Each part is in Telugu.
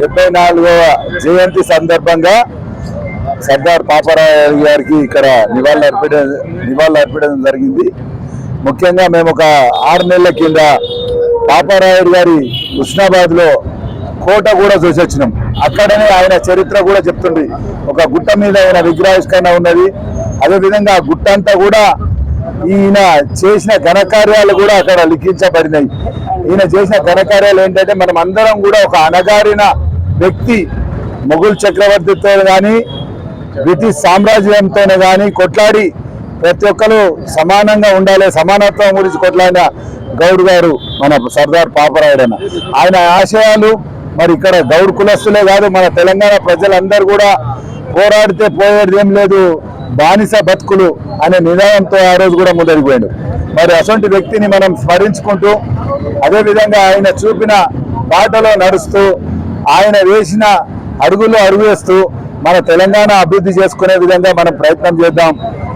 డెబ్బై నాలుగవ జయంతి సందర్భంగా సర్దార్ పాపారాయ గారికి ఇక్కడ నివాళులు అర్పించడం నివాళులు అర్పించడం జరిగింది. ముఖ్యంగా మేము ఒక ఆరు నెలల కింద పాపారాయుడు గారి హుస్నాబాద్లో కోట కూడా చూసి వచ్చినాం అక్కడనే ఆయన చరిత్ర కూడా చెప్తుంది ఒక గుట్ట మీద ఆయన విగ్రహావిష్కరణ ఉన్నది. అదేవిధంగా ఆ గుట్ట అంతా కూడా ఈయన చేసిన ఘనకార్యాలు కూడా అక్కడ లిఖించబడినాయి. ఈయన చేసిన ఘనకార్యాలు ఏంటంటే మనం అందరం కూడా ఒక అణగారిన వ్యక్తి మొగుల్ చక్రవర్తితో కానీ బ్రిటిష్ సామ్రాజ్యంతోనే కానీ కొట్లాడి ప్రతి ఒక్కరు సమానంగా ఉండాలి సమానత్వం గురించి కొట్లాడిన గౌడ్ గారు మన సర్దార్ పాపరాయుడు ఆయన ఆశయాలు మరి ఇక్కడ గౌడ్ కులస్తులే కాదు మన తెలంగాణ ప్రజలందరూ కూడా పోరాడితే పోయేది ఏం లేదు బానిస బతుకులు అనే నినాదంతో ఆ రోజు కూడా ముందరికి మరి అటువంటి వ్యక్తిని మనం స్మరించుకుంటూ అదేవిధంగా ఆయన చూపిన బాటలో నడుస్తూ ఆయన వేసిన అడుగులు అడుగేస్తూ మన తెలంగాణ అభివృద్ధి చేసుకునే విధంగా మనం ప్రయత్నం చేద్దాం.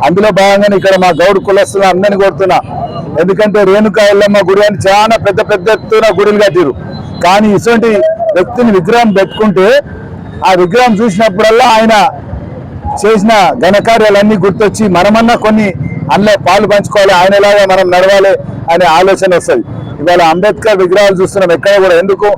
అందులో భాగంగానే ఇక్కడ మా గౌడ్ కులస్తులు అందరిని కోరుతున్నా. ఎందుకంటే రేణుకా ఎల్లమ్మ గుడి అని చాలా పెద్ద పెద్ద ఎత్తున గుడులు కట్టిరు కానీ ఇటువంటి వ్యక్తిని విగ్రహం పెట్టుకుంటే ఆ విగ్రహం చూసినప్పుడల్లా ఆయన చేసిన ఘనకార్యాలన్నీ గుర్తొచ్చి మనమన్నా కొన్ని అందులో పాలు పంచుకోవాలి ఆయనలాగా మనం నడవాలి అనే ఆలోచన వస్తుంది. ఇవాళ అంబేద్కర్ విగ్రహాలు చూస్తున్నాం ఎక్కడ కూడా ఎందుకు?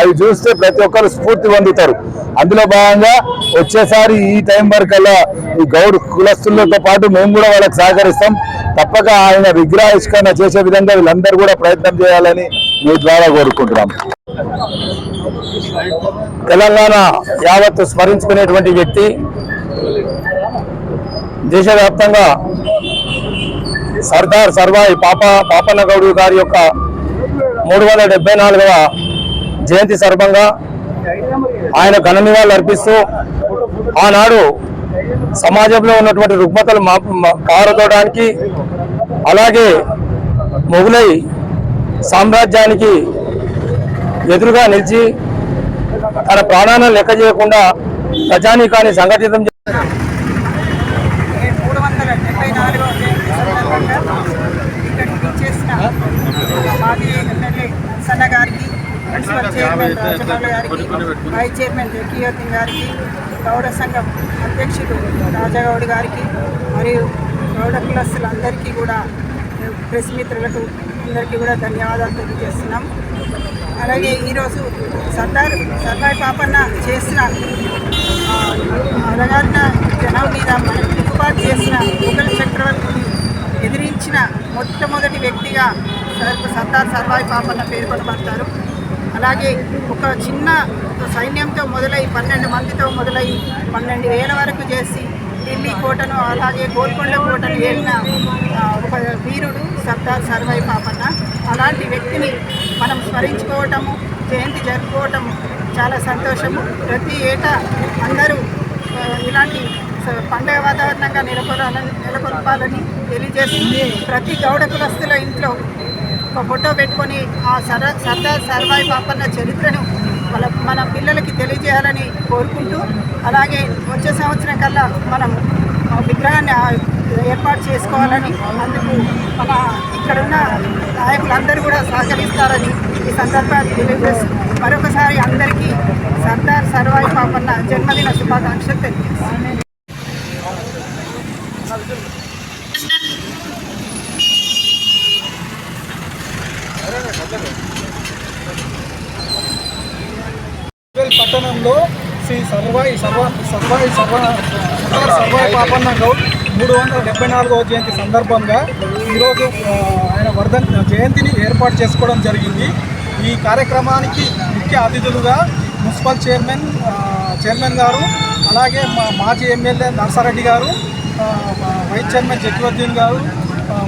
అవి చూస్తే ప్రతి ఒక్కరు స్ఫూర్తి పొందుతారు. అందులో భాగంగా వచ్చేసారి ఈ టైం వరకల్లా ఈ గౌడ్ కులస్తులతో పాటు మేము కూడా వాళ్ళకి సహకరిస్తాం. తప్పక ఆయన విగ్రహావిష్కరణ చేసే విధంగా వీళ్ళందరూ కూడా ప్రయత్నం చేయాలని మీ ద్వారా కోరుకుంటున్నాం. తెలంగాణ యావత్తు స్మరించుకునేటువంటి వ్యక్తి. దేశవ్యాప్తంగా సర్దార్ సర్వాయి పాప పాపన్న గౌడు గారి యొక్క మూడు వందల డెబ్బై నాలుగవ జయంతి సందర్భంగా ఆయన ఘన నివాళులు అర్పిస్తూ ఆనాడు సమాజంలో ఉన్నటువంటి రుగ్మతలు మా మా- పారదోవడానికి అలాగే మొగులై సామ్రాజ్యానికి ఎదురుగా నిలిచి తన ప్రాణాలను లెక్క చేయకుండా ప్రజానీకాన్ని సంఘటితం చే- మూడు వందల డెబ్బై నాలుగవ జయంతి సందర్భంగా ఇక్కడికి చేసిన మాజీ ఎమ్మెల్యే సన్న గారికి మున్సిపల్ చైర్మన్ రాజమౌళి గారికి వైస్ చైర్మన్ జకీయోతిన్ గారికి గౌడ సంఘం అధ్యక్షుడు రాజగౌడ్ గారికి మరియు గౌడ కులస్తులందరికీ కూడా ప్రెస్ మిత్రులకు అందరికీ కూడా ధన్యవాదాలు తెలియజేస్తున్నాం. అలాగే ఈరోజు సర్దార్ సర్దార్ పాపన్న చేసిన ఆ, అడగారిన జనం మీద తిరుగుబాటు చేసిన ముఘల్ చక్రవర్తిని ఎదిరించిన మొట్టమొదటి వ్యక్తిగా సర్దార్ సర్వాయి పాపన్న పేర్కొనబడతారు అలాగే ఒక చిన్న సైన్యంతో మొదలై పన్నెండు మందితో మొదలై పన్నెండు వేల వరకు చేసి ఢిల్లీ కోటను అలాగే గోల్కొండ కోటను ఏలిన ఒక వీరుడు సర్దార్ సర్వాయి పాపన్న అలాంటి వ్యక్తిని మనం స్మరించుకోవటము జయంతి జరుపుకోవటము చాలా సంతోషము. ప్రతి ఏటా అందరూ ఇలాంటి పండగ వాతావరణంగా నెలకొనాలని నెలకొల్పాలని తెలియజేస్తుంది ప్రతి గౌడ కులస్తుల ఇంట్లో ఒక ఫోటో పెట్టుకొని ఆ సర సర్దార్ సర్వాయి పాపన్న చరిత్రను మన మన పిల్లలకి తెలియజేయాలని కోరుకుంటూ అలాగే వచ్చే సంవత్సరం కల్లా మనం ఆ విగ్రహాన్ని ఏర్పాటు చేసుకోవాలని అందుకు మన ఇక్కడున్న నాయకులందరూ కూడా సహకరిస్తారని ఈ సందర్భాన్ని తెలియజేస్తూ మరొకసారి అందరికీ సర్దార్ సర్వాయి పాపన్న జన్మదిన శుభాకాంక్షలు తెలియజేస్తాను పట్టణంలో శ్రీ సర్వాయి సర్వ సర్వాయి సర్వ సర్వాయి పాపన్న గౌడ్ మూడు వందల డెబ్బై నాలుగవ జయంతి సందర్భంగా ఈరోజు ఆయన వర్ధన్ జయంతిని ఏర్పాటు చేసుకోవడం జరిగింది. ఈ కార్యక్రమానికి ముఖ్య అతిథులుగా మున్సిపల్ చైర్మన్ చైర్మన్ గారు అలాగే మా మాజీ ఎమ్మెల్యే నర్సారెడ్డి గారు వైస్ చైర్మన్ జగ్గివద్దీన్ గారు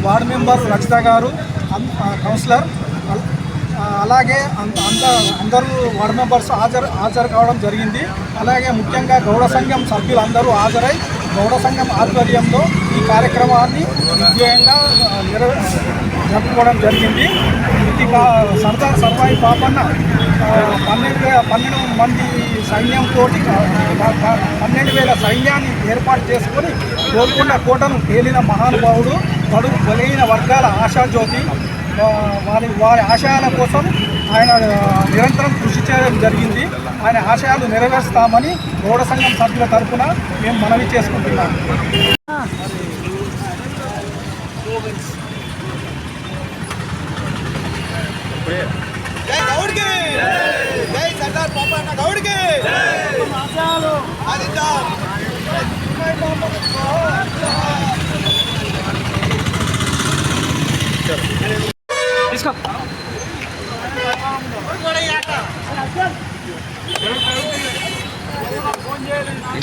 వార్డు మెంబర్ రచిత గారు అన్- కౌన్సిలర్ అలాగే అంత అంత అందరూ వార్డ్ మెంబర్స్ హాజరు హాజరు కావడం జరిగింది. అలాగే ముఖ్యంగా గౌడ సంఘం సభ్యులందరూ హాజరై గౌడ సంఘం ఆధ్వర్యంలో ఈ కార్యక్రమాన్ని విజయంగా నిర్వ జరుపుకోవడం జరిగింది. ఇది సర్దార్ సర్వాయి పాపన్న పన్నెండు పన్నెండు మంది సైన్యంతో పన్నెండు వేల సైన్యాన్ని ఏర్పాటు చేసుకొని గోల్కొండ కోటను తేలిన మహానుభావుడు బడుగు బలైన వర్గాల ఆశాజ్యోతి వారి వారి ఆశయాల కోసం ఆయన నిరంతరం కృషి చేయడం జరిగింది. ఆయన ఆశయాలు నెరవేరుస్తామని గౌడ సంఘం సభ్యుల తరఫున మేము మనవి చేసుకుంటున్నాం.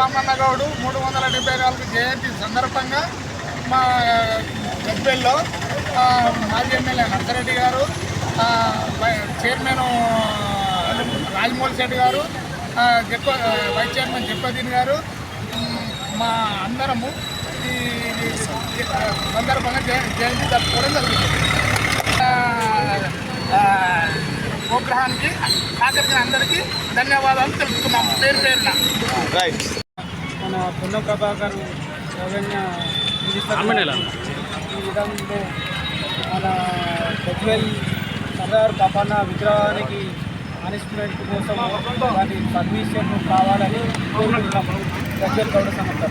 రామన్నగౌడు మూడు వందల డెబ్బై నాలుగు జయంతి సందర్భంగా మా గజ్బెల్లో మాజీ ఎమ్మెల్యే నర్సరెడ్డి గారు చైర్మన్ రాజమోహన్ శెట్టి గారు జప్ప వైస్ చైర్మన్ జప్పదీన్ గారు మా అందరము ఈ సందర్భంగా జయంతి జరుపుకోవడం జరుగుతుంది. ఉపగ్రహానికి సహకరించిన అందరికీ ధన్యవాదాలు తెలుపుతున్నాము. పేరు పేరున. మన పొన్న ప్రభాకర్ ఈ మన గజ్వెల్ సర్దార్ పాపన్న విగ్రహానికి పనిష్మెంట్ కోసం వాటి పర్మిషన్ కావాలని కోరుకుంటున్నాము. గజ్వెల్ గౌడ సంస్థ